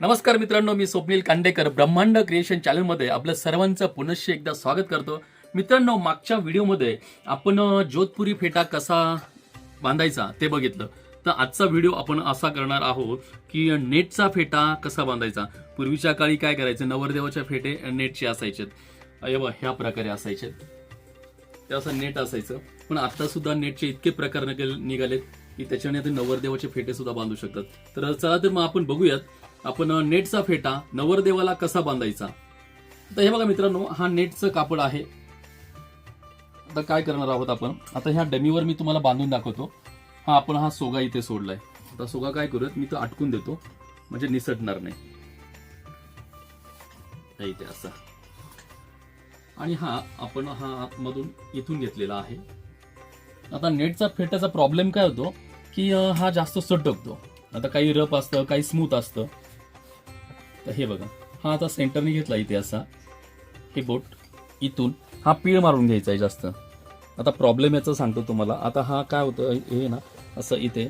नमस्कार मित्रांनो मी स्वप्नील कांडेकर. ब्रह्मांड क्रिएशन चॅनलमध्ये आपलं सर्वांचं पुनश्च एकदा स्वागत करतो. मित्रांनो मागच्या व्हिडिओमध्ये आपण जोधपुरी फेटा कसा बांधायचा ते बघितलं. तर आजचा व्हिडिओ आपण असा करणार आहोत की नेटचा फेटा कसा बांधायचा? पूर्वीच्या काळी काय करायचं? नवरदेवाच्या फेटे नेटचे असायचे अय बा ह्या प्रकारे असायचे. ते असं नेट असायचं. पण आता सुद्धा नेटचे इतके प्रकार निघालेत की त्याच्याने नवरदेवाचे फेटे सुद्धा बांधू शकतात. तर चला तर मग आपण बघूयात. आपण नेटचा फेटा नवरदेवाला कसा बांधायचा? तर हे बघा मित्रांनो हा नेटचं कापड आहे. आता काय करणार आहोत आपण? आता ह्या डमीवर मी तुम्हाला बांधून दाखवतो. हा आपण हा सोगा इथे सोडलाय. आता सोगा काय करूयात? मी तो अटकून देतो. म्हणजे निसटणार नाही. इथे असा. आणि हा आपण हा आतमधून इथून घेतलेला आहे. आता नेटचा फेट्याचा प्रॉब्लेम काय होतो? की हा जास्त सटकतो. आता काही रफ असतं काही स्मूथ असतं. तर हे बघा. हा आता सेंटरने घेतला इथे असा. हे बोट इथून. हा पीळ मारून घ्यायचा आहे जास्त. आता प्रॉब्लेम याचा सांगतो तुम्हाला. आता हा काय होतं हे ना असं इथे.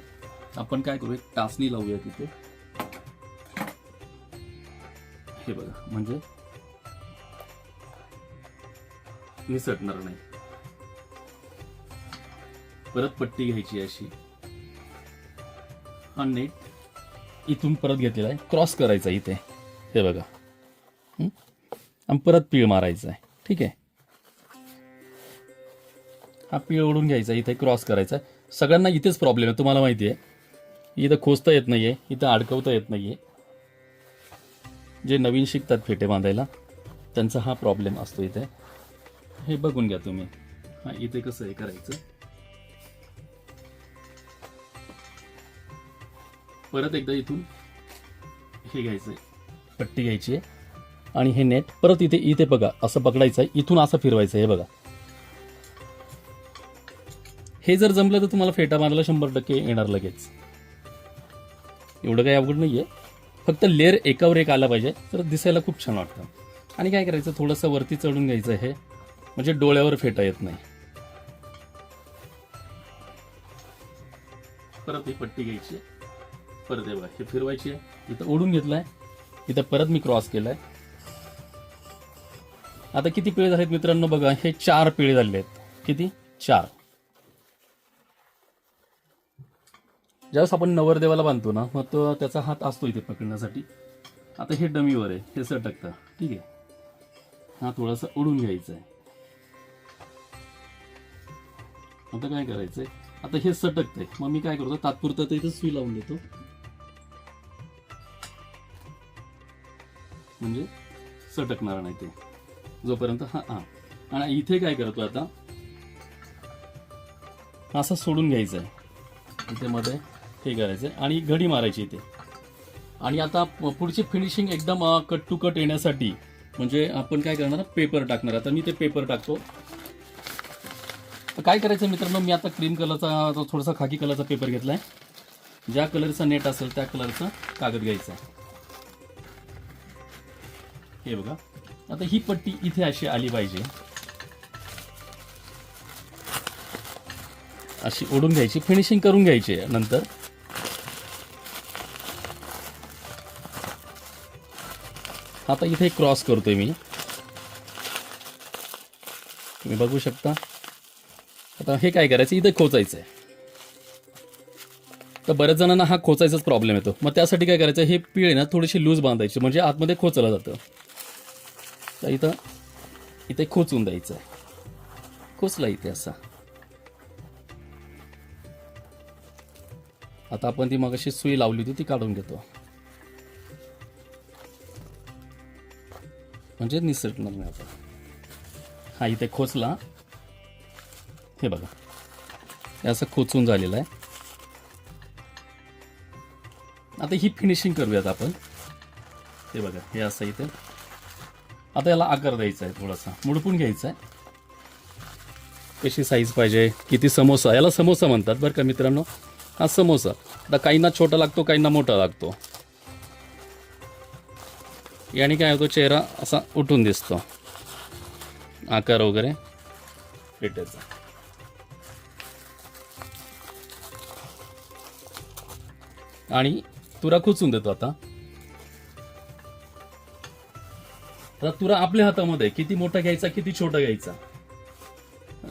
आपण काय करू एक टाचणी लावूया तिथे. हे बघा म्हणजे निसटणार नाही. परत पट्टी घ्यायची अशी. हा नेट इथून परत घेतलेला आहे. क्रॉस करायचा इथे. हे बघा. आणि परत पीळ मारायचा आहे. ठीक आहे? हा पीळ ओढून घ्यायचा इथे क्रॉस करायचा. सगळ्यांना इथेच प्रॉब्लेम आहे तुम्हाला माहिती आहे. इथं खोचता येत नाहीये इथं अडकवता येत नाहीये. जे नवीन शिकतात फेटे बांधायला त्यांचा हा प्रॉब्लेम असतो इथे. हे बघून घ्या तुम्ही. हा इथे कसं हे करायचं? परत एकदा इथून हे घ्यायचंय. पट्टी घ्यायची आहे. आणि हे नेट परत इथे इथे बघा असं पकडायचं आहे. इथून असं फिरवायचं आहे हे बघा. हे जर जमलं तर तुम्हाला फेटा मारायला शंभर टक्के येणार लगेच. एवढं काही अवघड नाहीये. फक्त लेअर एकावर एक आला पाहिजे तर दिसायला खूप छान वाटतं. आणि काय करायचं थोडंसं वरती चढून घ्यायचं हे म्हणजे डोळ्यावर फेटा येत नाही. परत ही पट्टी घ्यायची. परत हे बघा हे फिरवायची आहे. इथं ओढून घेतलाय. इथं परत मी क्रॉस केलाय. आता किती पिळे झालेत मित्रांनो बघा हे चार पिळे झाले आहेत. किती? चार. ज्यावेळेस आपण नवरदेवाला बांधतो ना मग तो त्याचा हात असतो इथे पकडण्यासाठी. आता हे डमीवर आहे हे सटकतं. ठीक आहे. हा थोडासा उडून घ्यायचा आहे आता काय करायचंय? आता हे सटकतंय. मग मी काय करतो तात्पुरतं तर इथं सुई लावून देतो. म्हणजे सटकणार नाही ते. जोपर्यंत हा हा. आणि इथे काय करतो आता? असं सोडून घ्यायचं आहे. इथे मध्ये हे करायचं आणि घडी मारायची इथे. आणि आता पुढची फिनिशिंग एकदम कट टू कट येण्यासाठी म्हणजे आपण काय करणार? पेपर टाकणार. आता मी ते पेपर टाकतो. तर काय करायचं मित्रांनो? मी आता क्रीम कलरचा थोडासा खाकी कलरचा पेपर घेतलाय. ज्या कलरचा नेट असेल त्या कलरचा कागद घ्यायचा हे बघा. आता ही पट्टी इथे अशी आली पाहिजे. अशी ओढून घ्यायची फिनिशिंग करून घ्यायची नंतर. आता इथे क्रॉस करतोय मी. तुम्ही बघू शकता. आता हे काय करायचं? इथे खोचायचं आहे तर बऱ्याच जणांना हा खोचायचाच प्रॉब्लेम येतो. मग त्यासाठी काय करायचं? हे पिळे आहे ना थोडीशी लूज बांधायची. म्हणजे आतमध्ये खोचलं जातं. तर इथं इथे खोचून द्यायचं. आहे खोचला इथे असा. आता आपण ती मगाशी सुई लावली होती ती काढून घेतो. म्हणजे निसटणार नाही आता. हा इथे खोचला. हे बघा. हे असं खोचून झालेलं आहे. आता ही फिनिशिंग करूयात आपण. हे बघा हे असं इथे. आता याला आकार द्यायचा आहे थोडासा. मुडपून घ्यायचा आहे. कशी साईज पाहिजे? किती समोसा? याला समोसा म्हणतात बरं का मित्रांनो. हा समोसा. आता काहींना छोटा लागतो काहींना मोठा लागतो. याने काय होतो? चेहरा असा उठून दिसतो. आकार वगैरे पेट्याचा. आणि तुरा खुचून देतो आता. आता तुरा आपल्या हातामध्ये किती मोठा घ्यायचा किती छोटा घ्यायचा?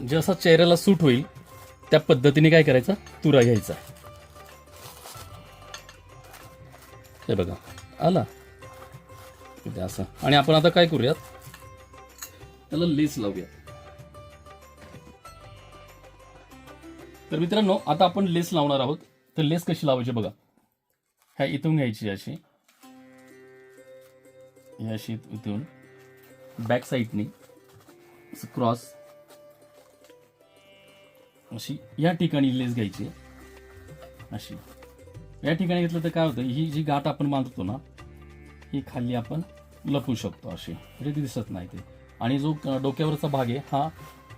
जसा चेहऱ्याला सूट होईल त्या पद्धतीने काय करायचा? तुरा घ्यायचा. हे बघा. आला. असं. आणि आपण आता काय करूयात? त्याला लेस लावूया तर मित्रांनो आता आपण लेस लावणार आहोत. तर लेस कशी लावायची बघा. ह्या इथून घ्यायची अशी. ही अशी इथून. बॅक साईडने क्रॉस अशी या ठिकाणी लेस घ्यायची. अशी. या ठिकाणी घेतलं तर काय होतं ही जी गाठ आपण बांधतो ना ही खाली आपण लपवू शकतो अशी. म्हणजे ती दिसत नाही ते. आणि जो डोक्यावरचा भाग आहे हा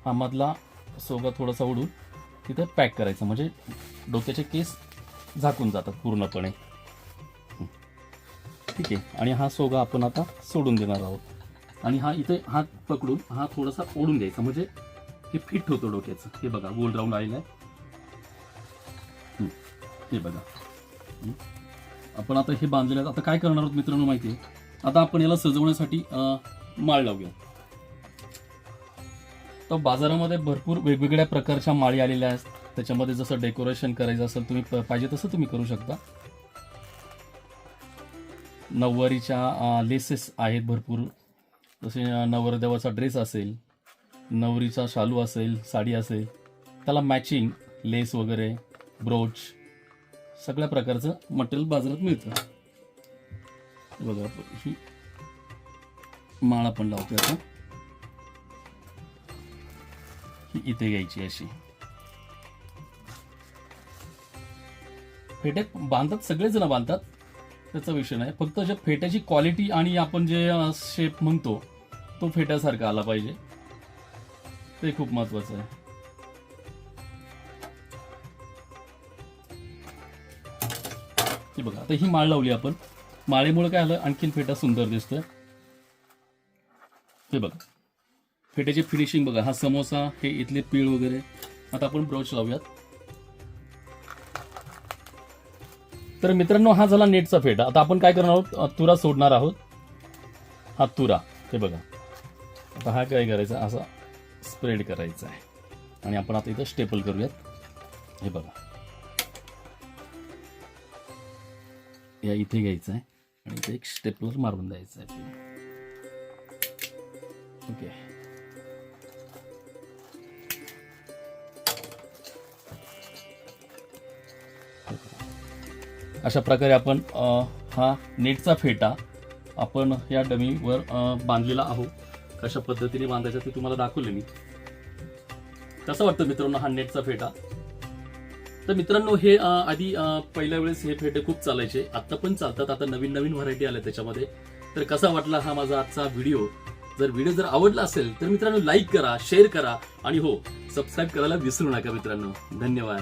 हा मधला सोगा थोडासा उडून तिथं पॅक करायचा. म्हणजे डोक्याचे केस झाकून जातात पूर्णपणे. ठीक आहे. आणि हा सोगा आपण आता सोडून देणार आहोत. आणि हा इथे हात पकडून हा थोडासा ओढून घ्यायचा. म्हणजे हे फिट होतो डोक्याचं. हे बघा गोल राऊंड आलेलं आहे. हे बघा. आपण आता हे बांधलेलं आहे. आता काय करणार आहोत मित्रांनो माहिती आहे? आता आपण याला सजवण्यासाठी माळ लावूया. तर बाजारामध्ये भरपूर वेगवेगळ्या प्रकारच्या माळी आलेल्या आहेत. त्याच्यामध्ये जसं डेकोरेशन करायचं असेल तुम्ही पाहिजे तसं तुम्ही करू शकता. नऊवारीच्या लेसेस आहेत भरपूर. जसे नवरदेवाचा ड्रेस असेल नवरीचा शालू असेल साडी असेल त्याला मॅचिंग लेस वगैरे ब्रोच सगळ्या प्रकारचं मटेरियल बाजारात मिळतं. बघा ही माळ आपण लावते आता. ही इथे घ्यायची अशी. फेटेक बांधतात सगळेजण बांधतात. त्याचा विषय नाही. फक्त जे फेट्याची क्वालिटी आणि आपण जे शेप म्हणतो तो फेट्यासारखा आला पाहिजे. ते खूप महत्वाचं आहे. बघा आता ही माळ लावली आपण. माळेमुळे काय आलं आणखीन फेटा सुंदर दिसतोय. हे बघा. फेट्याची फिनिशिंग बघा. हा समोसा हे इथले पीळ वगैरे. आता आपण ब्रोच लावूयात. तर मित्रांनो हा झाला नेटचा फेट. आता आपण काय करणार आहोत? तुरा सोडणार आहोत. हा तुरा. हे बघा. आता हा काय करायचा? असा स्प्रेड करायचा आहे. आणि आपण आता इथं स्टेपल करूयात. हे बघा. या इथे घ्यायचं आहे. आणि इथे एक स्टेपलर मारून द्यायचं आहे. ओके. अशा प्रकारे आपण हा नेटचा फेटा आपण या डमीवर बांधलेला आहोत. कशा पद्धतीने बांधायचा ते तुम्हाला दाखवलं मी. कसं वाटतं मित्रांनो हा नेटचा फेटा? तर मित्रांनो हे आधी पहिल्या वेळेस हे फेटे खूप चालायचे. आता पण चालतात. आता नवीन नवीन व्हरायटी आल्या त्याच्यामध्ये. तर कसा वाटला हा माझा आजचा व्हिडिओ जर व्हिडिओ जर आवडला असेल तर मित्रांनो लाईक करा शेअर करा. आणि हो सबस्क्राईब करायला विसरू नका मित्रांनो. धन्यवाद.